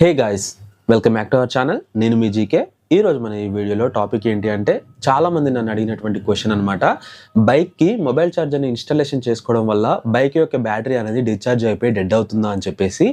Hey guys welcome back to our channel నేను మీ GK ఈ రోజు మన ఈ వీడియోలో టాపిక్ ఏంటి అంటే చాలా మంది నన్ను అడిగినటువంటి క్వశ్చన్ అనమాట బైక్కి మొబైల్ ఛార్జర్ని ఇన్స్టాలేషన్ చేసుకోవడం వల్ల బైక్ యొక్క బ్యాటరీ అనేది డిశ్చార్జ్ అయిపోయి డెడ్ అవుతుందా అని చెప్పేసి.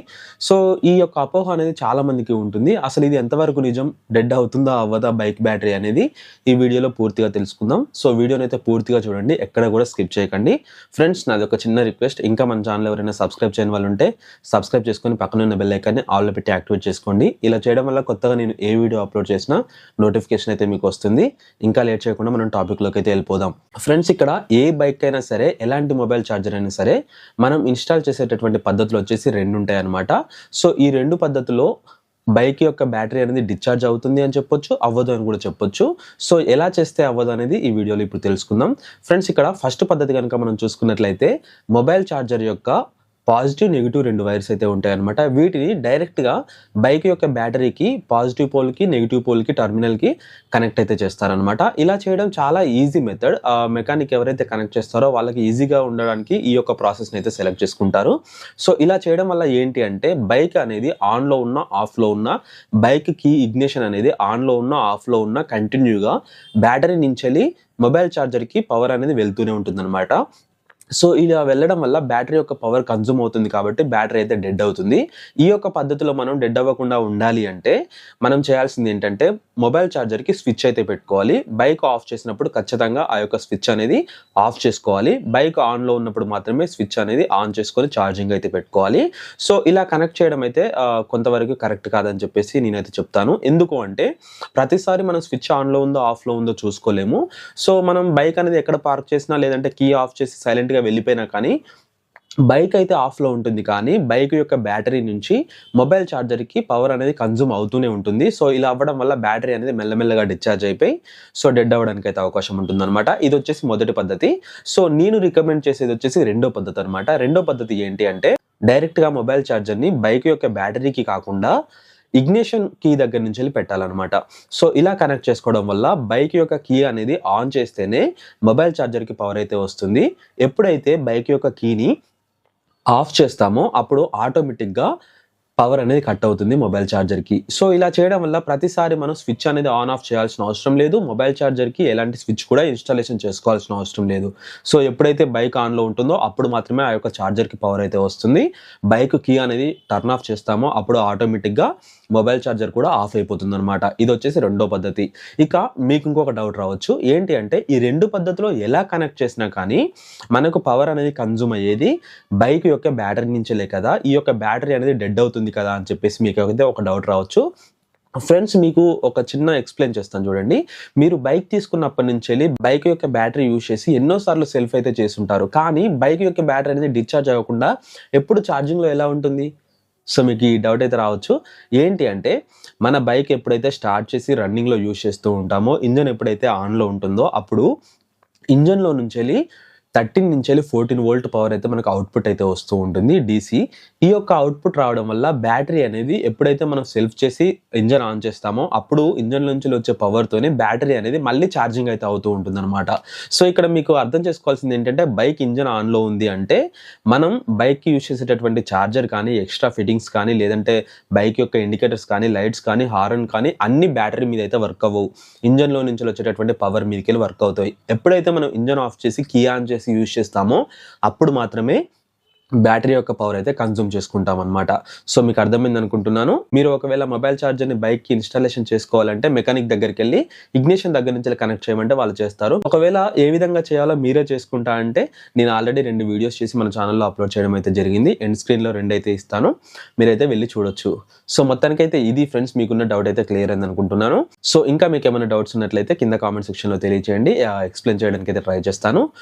సో ఈ యొక్క అపోహ అనేది చాలామందికి ఉంటుంది. అసలు ఇది ఎంతవరకు నిజం? డెడ్ అవుతుందా? అవ్వదా? బైక్ బ్యాటరీ అనేది ఈ వీడియోలో పూర్తిగా తెలుసుకుందాం. సో వీడియోని అయితే పూర్తిగా చూడండి. ఎక్కడ కూడా స్కిప్ చేయకండి. ఫ్రెండ్స్ నాది ఒక చిన్న రిక్వెస్ట్. ఇంకా మన ఛానల్ ఎవరైనా సబ్స్క్రైబ్ చేయని వాళ్ళు ఉంటే సబ్స్క్రైబ్ చేసుకొని పక్కన ఉన్న బెల్ ఐకాన్ని ఆల్లో పెట్టి యాక్టివేట్ చేసుకోండి. ఇలా చేయడం వల్ల కొత్తగా నేను ఏ వీడియో అప్లోడ్ చేసినా నోటిఫికేషన్ అయితే మీకు వస్తుంది. ఇంకా లేట్ చేయకుండా మనం టాపిక్లోకి అయితే వెళ్ళిపోదాం. ఫ్రెండ్స్ ఇక్కడ ఏ బైక్ అయినా సరే ఎలాంటి మొబైల్ ఛార్జర్ అయినా సరే మనం ఇన్స్టాల్ చేసేటటువంటి పద్ధతులు వచ్చేసి రెండు ఉంటాయి అన్నమాట. సో ఈ రెండు పద్ధతుల్లో బైక్ యొక్క బ్యాటరీ అనేది డిశ్చార్జ్ అవుతుంది అని చెప్పొచ్చు అవ్వదు అని కూడా చెప్పొచ్చు. సో ఎలా చేస్తే అవ్వదు అనేది ఈ వీడియోలో ఇప్పుడు తెలుసుకుందాం. ఫ్రెండ్స్ ఇక్కడ ఫస్ట్ పద్ధతి కనుక మనం చూసుకున్నట్లయితే మొబైల్ ఛార్జర్ యొక్క పాజిటివ్ నెగిటివ్ రెండు వైర్స్ అయితే ఉంటాయన్నమాట. వీటిని డైరెక్ట్గా బైక్ యొక్క బ్యాటరీకి పాజిటివ్ పోల్కి నెగిటివ్ పోల్కి టర్మినల్కి కనెక్ట్ అయితే చేస్తారనమాట ఇలా చేయడం చాలా ఈజీ మెథడ్. మెకానిక్ ఎవరైతే కనెక్ట్ చేస్తారో వాళ్ళకి ఈజీగా ఉండడానికి ఈ యొక్క ప్రాసెస్ని అయితే సెలెక్ట్ చేసుకుంటారు. సో ఇలా చేయడం వల్ల ఏంటి అంటే బైక్ అనేది ఆన్లో ఉన్న ఆఫ్లో ఉన్న బైక్ కీ ఇగ్నిషన్ అనేది ఆన్లో ఉన్న ఆఫ్లో ఉన్న కంటిన్యూగా బ్యాటరీ నుంచి మొబైల్ ఛార్జర్కి పవర్ అనేది వెళ్తూనే ఉంటుందన్నమాట. సో ఇలా వెళ్ళడం వల్ల బ్యాటరీ యొక్క పవర్ కన్జ్యూమ్ అవుతుంది కాబట్టి బ్యాటరీ అయితే డెడ్ అవుతుంది. ఈ యొక్క పద్ధతిలో మనం డెడ్ అవ్వకుండా ఉండాలి అంటే మనం చేయాల్సింది ఏంటంటే మొబైల్ ఛార్జర్కి స్విచ్ అయితే పెట్టుకోవాలి. బైక్ ఆఫ్ చేసినప్పుడు ఖచ్చితంగా ఆ యొక్క స్విచ్ అనేది ఆఫ్ చేసుకోవాలి. బైక్ ఆన్లో ఉన్నప్పుడు మాత్రమే స్విచ్ అనేది ఆన్ చేసుకొని ఛార్జింగ్ అయితే పెట్టుకోవాలి. సో ఇలా కనెక్ట్ చేయడం అయితే కొంతవరకు కరెక్ట్ కాదని చెప్పేసి నేనైతే చెప్తాను. ఎందుకు అంటే ప్రతిసారి మనం స్విచ్ ఆన్లో ఉందో ఆఫ్లో ఉందో చూసుకోలేము. సో మనం బైక్ అనేది ఎక్కడ పార్క్ చేసినా లేదంటే కీ ఆఫ్ చేసి సైలెంట్గా వెళ్ళిపోయినా కానీ బైక్ అయితే ఆఫ్లో ఉంటుంది కానీ బైక్ యొక్క బ్యాటరీ నుంచి మొబైల్ ఛార్జర్కి పవర్ అనేది కన్జ్యూమ్ అవుతూనే ఉంటుంది. సో ఇలా అవ్వడం వల్ల బ్యాటరీ అనేది మెల్లమెల్లగా డిశ్చార్జ్ అయిపోయి సో డెడ్ అవ్వడానికి అయితే అవకాశం ఉంటుందన్నమాట. ఇది వచ్చేసి మొదటి పద్ధతి. సో నేను రికమెండ్ చేసేది వచ్చేసి రెండో పద్ధతి అనమాట రెండో పద్ధతి ఏంటి అంటే డైరెక్ట్గా మొబైల్ ఛార్జర్ని బైక్ యొక్క బ్యాటరీకి కాకుండా ఇగ్నిషన్ కీ దగ్గర నుంచి వెళ్ళి పెట్టాలన్నమాట. సో ఇలా కనెక్ట్ చేసుకోవడం వల్ల బైక్ యొక్క కీ అనేది ఆన్ చేస్తేనే మొబైల్ ఛార్జర్కి పవర్ అయితే వస్తుంది. ఎప్పుడైతే బైక్ యొక్క కీని ఆఫ్ చేస్తామో అప్పుడు ఆటోమేటిక్గా పవర్ అనేది కట్ అవుతుంది మొబైల్ ఛార్జర్కి. సో ఇలా చేయడం వల్ల ప్రతిసారి మనం స్విచ్ అనేది ఆన్ ఆఫ్ చేయాల్సిన అవసరం లేదు. మొబైల్ ఛార్జర్కి ఎలాంటి స్విచ్ కూడా ఇన్స్టాలేషన్ చేసుకోవాల్సిన అవసరం లేదు. సో ఎప్పుడైతే బైక్ ఆన్లో ఉంటుందో అప్పుడు మాత్రమే ఆ యొక్క ఛార్జర్కి పవర్ అయితే వస్తుంది. బైక్ కీ అనేది టర్న్ ఆఫ్ చేస్తామో అప్పుడు ఆటోమేటిక్గా మొబైల్ ఛార్జర్ కూడా ఆఫ్ అయిపోతుంది అనమాట ఇది వచ్చేసి రెండో పద్ధతి. ఇక మీకు ఇంకొక డౌట్ రావచ్చు. ఏంటి అంటే ఈ రెండు పద్ధతిలో ఎలా కనెక్ట్ చేసినా కానీ మనకు పవర్ అనేది కన్జ్యూమ్ అయ్యేది బైక్ యొక్క బ్యాటరీ నుంచేలే కదా. ఈ యొక్క బ్యాటరీ అనేది డెడ్ అవుతుంది కదా అని చెప్పేసి మీకు అయితే ఒక డౌట్ రావచ్చు. ఫ్రెండ్స్ మీకు ఒక చిన్న ఎక్స్ప్లెయిన్ చేస్తాను చూడండి. మీరు బైక్ తీసుకున్నప్పటి నుంచి వెళ్ళి బైక్ యొక్క బ్యాటరీ యూజ్ చేసి ఎన్నోసార్లు సెల్ఫ్ అయితే చేస్తుంటారు. కానీ బైక్ యొక్క బ్యాటరీ అనేది డిశ్చార్జ్ అవ్వకుండా ఎప్పుడు ఛార్జింగ్లో ఎలా ఉంటుంది? సో మీకు ఈ డౌట్ అయితే రావచ్చు. ఏంటి అంటే మన బైక్ ఎప్పుడైతే స్టార్ట్ చేసి రన్నింగ్లో యూజ్ చేస్తూ ఉంటామో ఇంజన్ ఎప్పుడైతే ఆన్లో ఉంటుందో అప్పుడు ఇంజన్లో నుంచి వెళ్ళి థర్టీన్ నుంచి వెళ్ళి ఫోర్టీన్ వోల్ట్ పవర్ అయితే మనకు అవుట్పుట్ అయితే వస్తూ ఉంటుంది డీసీ ఈ యొక్క అవుట్పుట్ రావడం వల్ల బ్యాటరీ అనేది ఎప్పుడైతే మనం సెల్ఫ్ చేసి ఇంజన్ ఆన్ చేస్తామో అప్పుడు ఇంజన్ నుంచి వచ్చే పవర్తోనే బ్యాటరీ అనేది మళ్ళీ ఛార్జింగ్ అయితే అవుతూ ఉంటుంది అనమాట సో ఇక్కడ మీకు అర్థం చేసుకోవాల్సింది ఏంటంటే బైక్ ఇంజన్ ఆన్లో ఉంది అంటే మనం బైక్కి యూజ్ చేసేటటువంటి ఛార్జర్ కానీ ఎక్స్ట్రా ఫిట్టింగ్స్ కానీ లేదంటే బైక్ యొక్క ఇండికేటర్స్ కానీ లైట్స్ కానీ హార్న్ కానీ అన్ని బ్యాటరీ మీద అయితే వర్క్ అవ్వవు. ఇంజన్లో నుంచి వచ్చేటటువంటి పవర్ మీదకి వర్క్ అవుతాయి. ఎప్పుడైతే మనం ఇంజన్ ఆఫ్ చేసి కీ ఆన్ చేసి యూజ్ చేస్తామో అప్పుడు మాత్రమే బ్యాటరీ యొక్క పవర్ అయితే కన్జ్యూమ్ చేసుకుంటాం అనమాట సో మీకు అర్థమైంది అనుకుంటున్నాను. మీరు ఒకవేళ మొబైల్ ఛార్జర్ని బైక్కి ఇన్స్టాలేషన్ చేసుకోవాలంటే మెకానిక్ దగ్గరికి వెళ్ళి ఇగ్నిషన్ దగ్గర నుంచి కనెక్ట్ చేయమంటే వాళ్ళు చేస్తారు. ఒకవేళ ఏ విధంగా చేయాలో మీరే చేసుకుంటా అంటే నేను ఆల్రెడీ రెండు వీడియోస్ చేసి మన ఛానల్లో అప్లోడ్ చేయడం అయితే జరిగింది. ఎండ్ స్క్రీన్లో రెండు అయితే ఇస్తాను. మీరైతే వెళ్ళి చూడొచ్చు. సో మొత్తానికైతే ఇది ఫ్రెండ్స్ మీకున్న డౌట్ అయితే క్లియర్ అయింది అనుకుంటున్నాను. సో ఇంకా మీకు ఏమైనా డౌట్స్ ఉన్నట్లయితే కింద కామెంట్ సెక్షన్లో తెలియజేయండి ఎక్స్ప్లెయిన్ చేయడానికి అయితే ట్రై చేస్తాను.